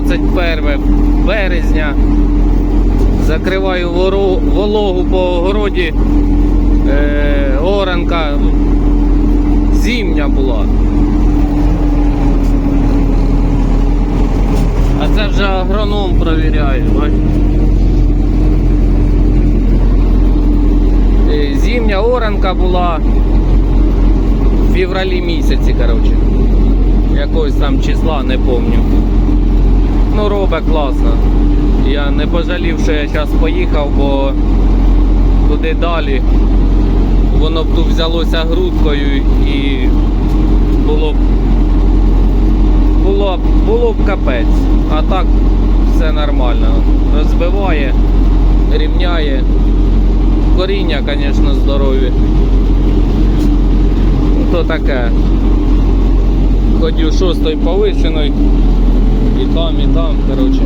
21 березня. Закриваю вологу по огороді. Е, оранка зимня була. А це вже агроном провіряє. бачиш. Е, оранка була в февралі місяці, коротше. Якогось там числа не помню. Ну, робить класно. Я не пожалів, що я зараз поїхав, бо туди далі воно б тут взялося грудкою і було б було, б- було б капець. А так все нормально. Розбиває, рівняє. Коріння, звісно, здорові. Ну, то таке. Ходю шостою повишеною. І там, і там, коротше.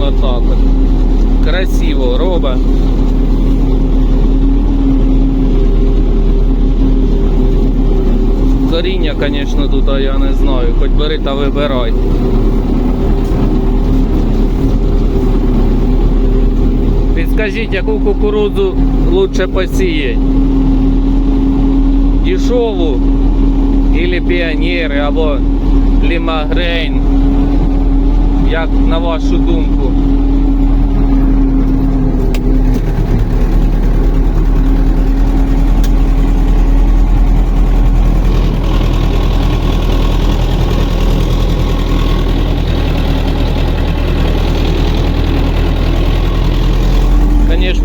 Отак от. Красиво робить. Коріння, звісно, тут я не знаю. Хоч бери та вибирай. Підскажіть, яку кукурудзу лучше посіяти? Дешеву или піонери або лімагрейн? Як на вашу думку?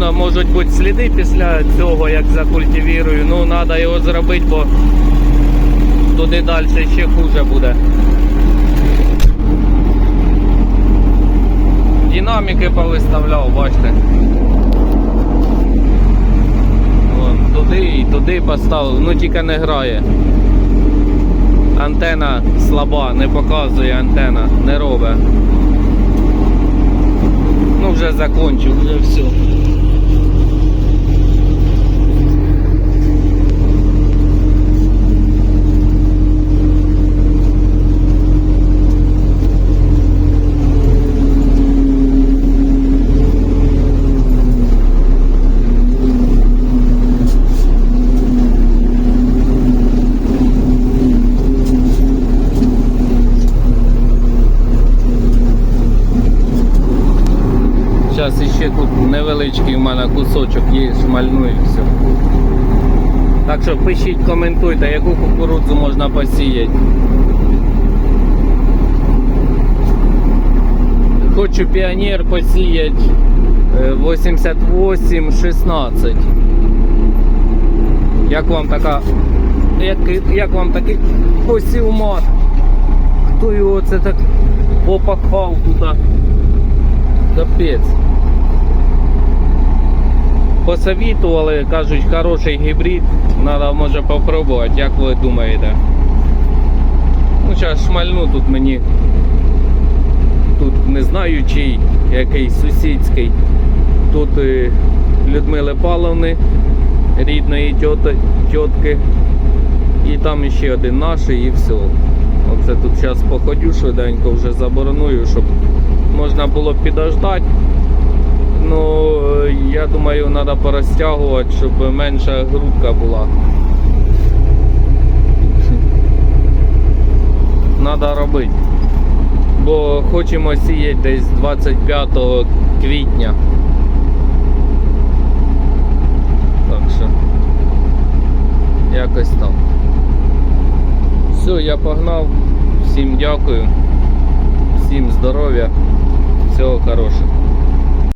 Звісно, можуть бути сліди після цього, як закультивірую. Ну, треба його зробити, бо туди далі ще хуже буде. Динаміки повиставляв, бачите. Вон, туди і туди поставив, ну тільки не грає. Антена слаба, не показує антена, не робить. Ну вже закончив, вже все. Зараз іще тут невеличкий в мене кусочок є, шмальну все. Так що пишіть, коментуйте, яку кукурудзу можна посіяти. Хочу піонер посіяти е, 88-16. Як вам така. Як, як вам такий посівмат? Хто його це так попахав туди? Капець. Посовітували, кажуть, хороший гібрид, треба може попробувати, як ви думаєте. Ну, зараз шмальну тут мені. Тут не знаю чий, якийсь сусідський. Тут е, Людмили Павловни, рідної тьотки. І там ще один наш і все. Оце тут зараз походю швиденько, вже забороную, щоб можна було підождати. Ну, е, я думаю, треба порозтягувати, щоб менша грудка була. Треба робити. Бо хочемо сіяти десь 25 квітня. Так що якось так. Все, я погнав. Всім дякую. Всім здоров'я. Всього хорошого.